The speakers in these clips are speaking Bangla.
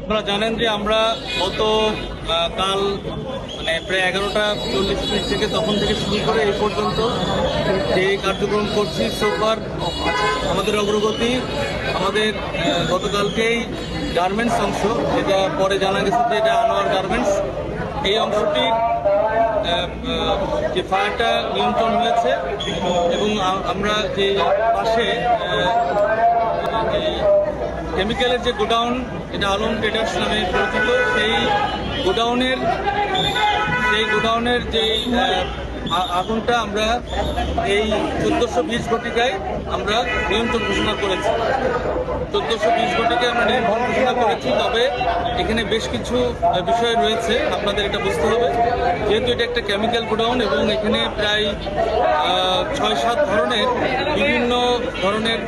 আপনারা জানেন যে আমরা গত কাল মানে প্রায় এগারোটা চল্লিশ মিনিট থেকে তখন থেকে শুরু করে এই পর্যন্ত যে কার্যক্রম করছি সোফার আমাদের অগ্রগতি, আমাদের গতকালকেই গার্মেন্টস অংশ, যেটা পরে জানা গেছে যে এটা আনোয়ার গার্মেন্টস এই অংশটি যে ফায়ারটা নিয়ন্ত্রণ হয়েছে এবং আমরা যে পাশে কেমিক্যালের যে গোডাউন, এটা আলম ট্রেডার্স নামে পরিচিত, সেই গোডাউনের সেই গোডাউনের যে আগুনটা আমরা এই চোদ্দোশো বিশ ঘটিকায় আমরা নিয়ন্ত্রণ ঘোষণা করেছি। চোদ্দোশো বিশ ঘটিকায় আমরা নিয়ন্ত্রণ ঘোষণা করেছি, তবে এখানে বেশ কিছু বিষয় রয়েছে, আপনাদের এটা বুঝতে হবে। যেহেতু এটা একটা কেমিক্যাল গোডাউন এবং এখানে প্রায় ছয় সাত ধরনের বিভিন্ন ধরনের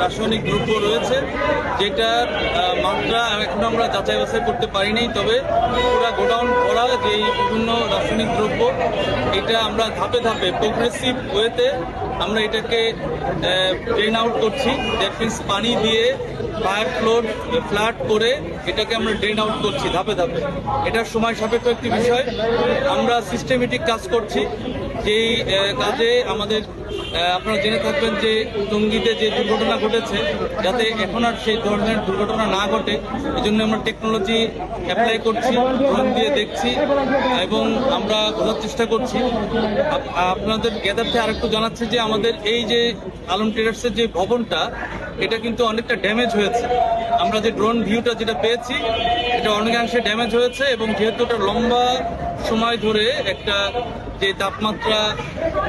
রাসায়নিক দ্রব্য রয়েছে যেটার মাত্রা এখন আমরা যাচাই বাছাই করতে পারিনি তবে পুরা গোডাউন করা যে বিভিন্ন রাসায়নিক দ্রব্য, এটা আমরা ধাপে ধাপে প্রোগ্রেসিভ ওয়েতে আমরা এটাকে ড্রেন আউট করছি দ্যাট মিনস পানি দিয়ে ফায়ার ফ্লোর ফ্ল্যাট করে এটাকে আমরা ড্রেন আউট করছি ধাপে ধাপে। এটার সময় সাপেক্ষ একটি বিষয়, আমরা সিস্টেমেটিক কাজ করছি। যেই কাজে আমাদের আপনারা জেনে থাকবেন যে টঙ্গিতে যে দুর্ঘটনা ঘটেছে, যাতে এখন আর সেই ধরনের দুর্ঘটনা না ঘটে এই জন্য আমরা টেকনোলজি অ্যাপ্লাই করছি ড্রোন দিয়ে দেখছি, এবং আমরা বোঝার চেষ্টা করছি। আপ- আপনাদের গ্যাদারতে আরেকটু জানাচ্ছি যে আমাদের এই যে আলম ট্রেডার্সের যে ভবনটা, এটা কিন্তু অনেকটা ড্যামেজ হয়েছে। আমরা যে ড্রোন ভিউটা যেটা পেয়েছি, এটা অনেকাংশে ড্যামেজ হয়েছে, এবং যেহেতু এটা লম্বা সময় ধরে একটা যে তাপমাত্রা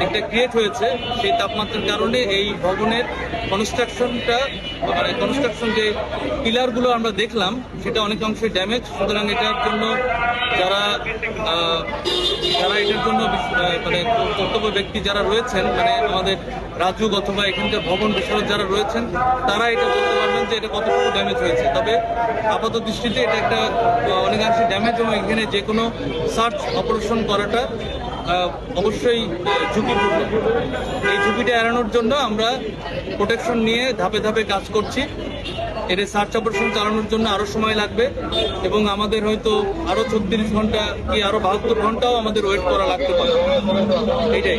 একটা ক্রিয়েট হয়েছে, সেই তাপমাত্রার কারণে এই ভবনের কনস্ট্রাকশনটা মানে কনস্ট্রাকশন যে পিলারগুলো আমরা দেখলাম, সেটা অনেকাংশে ড্যামেজ সুতরাং এটার জন্য যারা যারা এটার জন্য মানে কর্তব্য ব্যক্তি যারা রয়েছেন মানে আমাদের রাজুক অথবা এখানকার ভবন বিশারদ যারা রয়েছেন, তারা এটা বলতে পারবেন যে এটা কতটুকু ড্যামেজ হয়েছে। তবে আপাত দৃষ্টিতে এটা একটা অনেকাংশে ড্যামেজ এবং এখানে যে কোনো সার্চ অপারেশন করাটা অবশ্যই ঝুঁকি ঝুঁকিপূর্ণ। এই ঝুঁকিটা এড়ানোর জন্য আমরা প্রোটেকশন নিয়ে ধাপে ধাপে কাজ করছি। এটা সার্চ অপারেশন চালানোর জন্য আরও সময় লাগবে এবং আমাদের হয়তো আরও ছত্রিশ ঘণ্টা কি আরও বাহাত্তর ঘন্টাও আমাদের ওয়েট করা লাগতে পারে। এইটাই।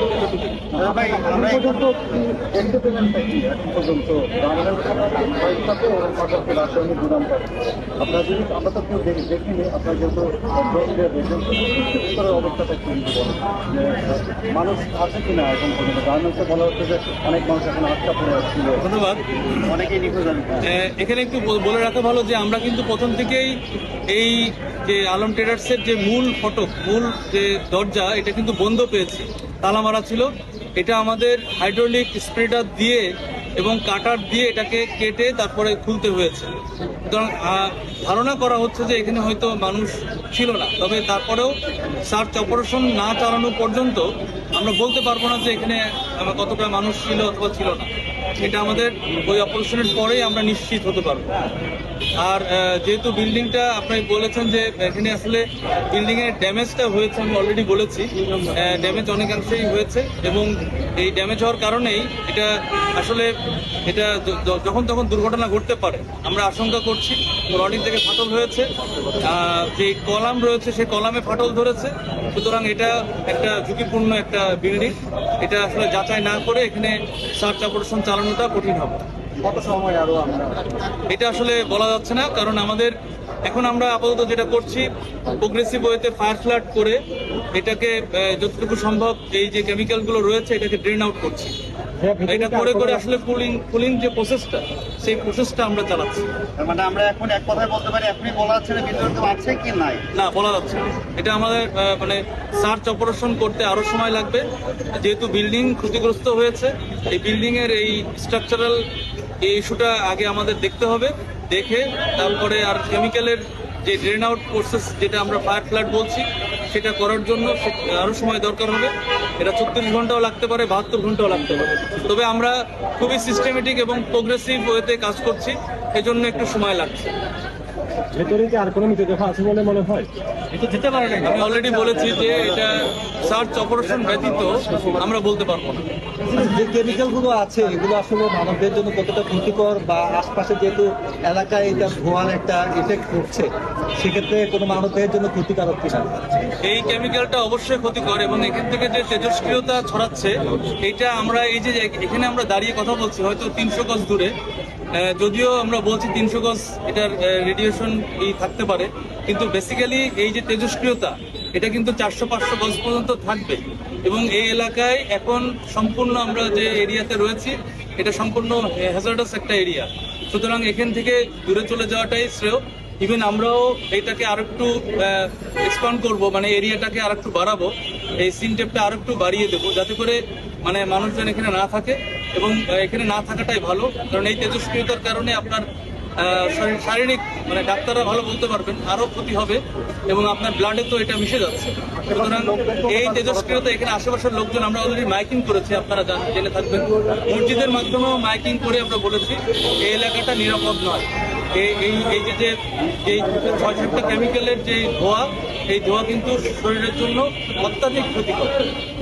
মানুষ আছে কিনা এখন পর্যন্ত গার্মেন্টসে বলা হচ্ছে যে অনেক মানুষ এখন আটকা পড়ে আসছিল ধন্যবাদ। অনেকেই নিখোঁজ এখানে একটু বলে রাখা ভালো যে আমরা কিন্তু প্রথম থেকেই এই যে আলম ট্রেডার্সের যে মূল ফটক, মূল যে দরজা, এটা কিন্তু বন্ধ পেয়েছি। তালা মারা ছিল। এটা আমাদের হাইড্রোলিক স্প্রেডার দিয়ে এবং কাটার দিয়ে এটাকে কেটে তারপরে খুলতে হয়েছে। সুতরাং ধারণা করা হচ্ছে যে এখানে হয়তো মানুষ ছিল না। তবে তারপরেও সার্চ অপারেশন না চালানো পর্যন্ত আমরা বলতে পারব না যে এখানে কতটা মানুষ ছিল অথবা ছিল না। এটা আমাদের ওই অপারেশনের পরেই আমরা নিশ্চিত হতে পারব। আর যেহেতু বিল্ডিংটা আপনি বলেছেন যে এখানে আসলে বিল্ডিং এর ড্যামেজটা হয়েছে, আমি অলরেডি বলেছি। ড্যামেজ অনেকাংশেই হয়েছে এবং এই ড্যামেজ হওয়ার কারণেই এটা আসলে এটা যখন তখন দুর্ঘটনা ঘটতে পারে। আমরা আশঙ্কা করছি রডিং থেকে ফাটল হয়েছে যে কলাম রয়েছে সেই কলামে ফাটল ধরেছে। সুতরাং এটা একটা ঝুঁকিপূর্ণ একটা বিল্ডিং এটা আসলে যাচাই না করে এখানে সার্চ অপারেশন চালানোটা কঠিন হবে। কত সময় আরও আমরা এটা আসলে বলা যাচ্ছে না কারণ আমাদের এখন আমরা আপাতত যেটা করছি প্রোগ্রেসিভ ওয়েতে ফায়ার ফ্ল্যাট করে এটাকে যতটুকু সম্ভব এই যে কেমিক্যালগুলো রয়েছে এটাকে ড্রেন আউট করছি। এটা করে করে আসলে কুলিং কুলিং যে প্রসেসটা সেই প্রসেসটা আমরা চালাচ্ছি। মানে আমরা এখন এক কথায় বলতে পারি এখনই বলা যাচ্ছে না ভিতরে কেউ আছে কি নাই? না বলা যাচ্ছে না। এটা আমাদের মানে সার্চ অপারেশন করতে আরও সময় লাগবে। যেহেতু বিল্ডিং ক্ষতিগ্রস্ত হয়েছে এই বিল্ডিং এর এই স্ট্রাকচারাল এই ইস্যুটা আগে আমাদের দেখতে হবে। দেখে তারপরে আর কেমিক্যালের যে ড্রেন আউট প্রসেস যেটা আমরা ফায়ার ফ্ল্যাট বলছি, সেটা করার জন্য আরও সময় দরকার হবে। এটা ছত্রিশ ঘন্টাও লাগতে পারে, বাহাত্তর ঘন্টাও লাগতে পারে। তবে আমরা খুবই সিস্টেমেটিক এবং প্রোগ্রেসিভ ওয়েতে কাজ করছি, এজন্য একটু সময় লাগছে। ভেতরে কি আর কোনো মৃতদেহ আছে বলে মনে হয়? আমি অলরেডি বলেছি যে এটা সার্চ অপারেশন ব্যতীত আমরা বলতে পারব না। যে কেমিক্যালগুলো আছে এগুলো আসলে মানবদের জন্য কতটা ক্ষতিকর বা আশপাশে যেহেতু এলাকায় এটা ধোঁয়ার একটা এফেক্ট করছে সেক্ষেত্রে কোনো মানবদের জন্য ক্ষতিকারক কিনা? এই কেমিক্যালটা অবশ্যই ক্ষতিকর এবং এখান থেকে যে তেজস্ক্রিয়তা ছড়াচ্ছে এটা আমরা এই যে এখানে আমরা দাঁড়িয়ে কথা বলছি হয়তো তিনশো গজ দূরে। যদিও আমরা বলছি তিনশো গজ এটার রেডিয়েশন এই থাকতে পারে, কিন্তু বেসিক্যালি এই যে তেজস্ক্রিয়তা এটা কিন্তু চারশো পাঁচশো গজ পর্যন্ত থাকবে। এবং এই এলাকায় এখন সম্পূর্ণ আমরা যে এরিয়াতে রয়েছি, এটা সম্পূর্ণ হ্যাজার্ডাস একটা এরিয়া সুতরাং এখান থেকে দূরে চলে যাওয়াটাই শ্রেয়। ইভেন আমরাও এইটাকে আর একটু এক্সপান্ড করব মানে এরিয়াটাকে আর একটু বাড়াবো, এই সিন টেপটা আর একটু বাড়িয়ে দেবো, যাতে করে মানে মানুষজন এখানে না থাকে। এবং এখানে না থাকাটাই ভালো। কারণ এই তেজস্ক্রিয়তার কারণে আপনার শারীরিক মানে ডাক্তাররা ভালো বলতে পারবেন, আরও ক্ষতি হবে এবং আপনার ব্লাডে তো এটা মিশে যাচ্ছে। সুতরাং এই তেজস্ক্রিয়তা এখানে আশেপাশের লোকজন, আমরা অলরেডি মাইকিং করেছি, আপনারা জেনে থাকবেন। মসজিদের মাধ্যমেও মাইকিং করে আমরা বলেছি, এই এলাকাটা নিরাপদ নয়। এই এই এই যে যে এই ছয় সাতটা কেমিক্যালের যে ধোয়া এই ধোয়া কিন্তু শরীরের জন্য অত্যাধিক ক্ষতিকর।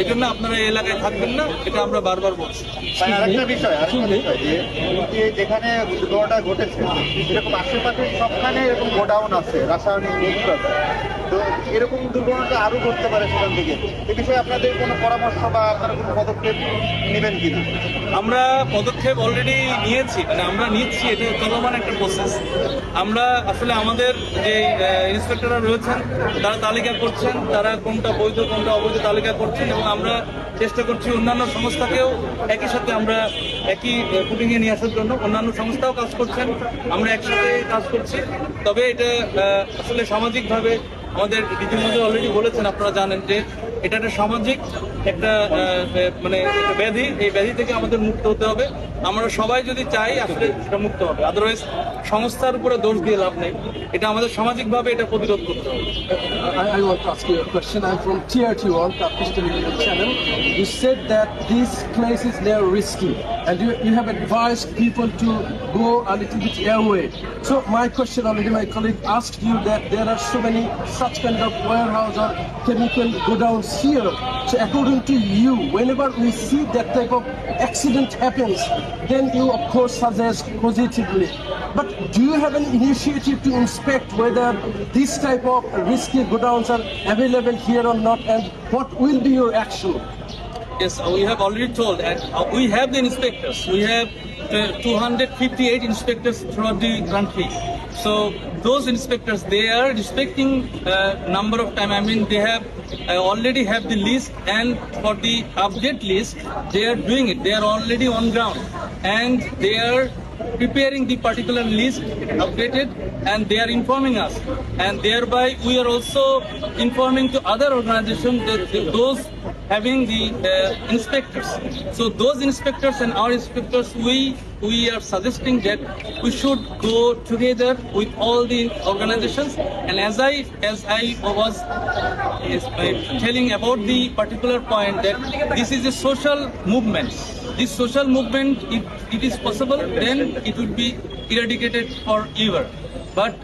এই জন্য আপনারা এই এলাকায় থাকবেন না এটা আমরা বারবার বলছি। আরেকটা বিষয় যে যেখানে দুর্ঘটনা ঘটেছে এরকম আশেপাশে সবখানে এরকম গোডাউন আছে রাসায়নিক তো এরকম দুর্ঘটনা আরও ঘটতে পারে সেখান থেকে। এ বিষয়ে আপনাদের কোনো পরামর্শ বা আপনারা কোনো পদক্ষেপ নেবেন কিনা? আমরা পদক্ষেপ অলরেডি নিয়েছি মানে আমরা নিচ্ছি এটা চলমান একটা প্রসেস আমরা আসলে আমাদের যে ইন্সপেক্টররা রয়েছেন, তারা তালিকা করছেন, তারা কোনটা বৈধ, কোনটা অবৈধ তালিকা করছেন এবং আমরা চেষ্টা করছি অন্যান্য সংস্থাকেও একই সাথে আমরা একই ফুটিংয়ে নিয়ে আসার জন্য। অন্যান্য সংস্থাও কাজ করছেন, আমরা একসাথে কাজ করছি। তবে এটা আসলে সামাজিকভাবে আমাদের রীতিমধ্যে অলরেডি বলেছেন, আপনারা জানেন যে এটা একটা সামাজিক একটা মানে ব্যাধি। এই ব্যাধি থেকে আমাদের মুক্ত হতে হবে। আমরা সবাই যদি চাই আসলে সেটা মুক্ত হবে আদারওয়াইজ সংস্থার উপরে দোষ দিয়ে লাভ নেই এটা আমাদের সামাজিকভাবে এটা প্রতিরোধ করতে হবে I, want to question. I'm from TRT1, Turkish television channel. You said that these places they are risky, and you, have advised people to go a little bit away. So my question already, my colleague asked you that there are so many such kind of warehouse or chemical godowns here. So according to you, whenever we see that type of accident happens, then you of course suggest positively. But do you have an initiative to inspect whether this type of risky godowns are available here or not, and what will be your action? Yes, we have already told, and uh, we have the inspectors. We have 258 inspectors throughout the country. So those inspectors, they are inspecting uh, number of time. I mean, they have uh, already have the list, and for the update list, they are doing it. They are already on ground, and they are preparing the particular list updated and they are informing us and thereby we are also informing to other organizations that those having the uh, inspectors. So those inspectors and our inspectors we we are suggesting that we should go together with all the organizations. And as i as i was telling about the particular point that this is a social movement. This social movement if it is possible then it would be eradicated forever but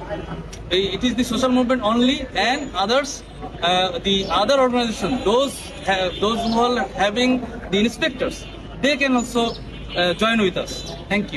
it is the social movement only and others uh, the other organization those have, those who are having the inspectors they can also uh, join with us thank you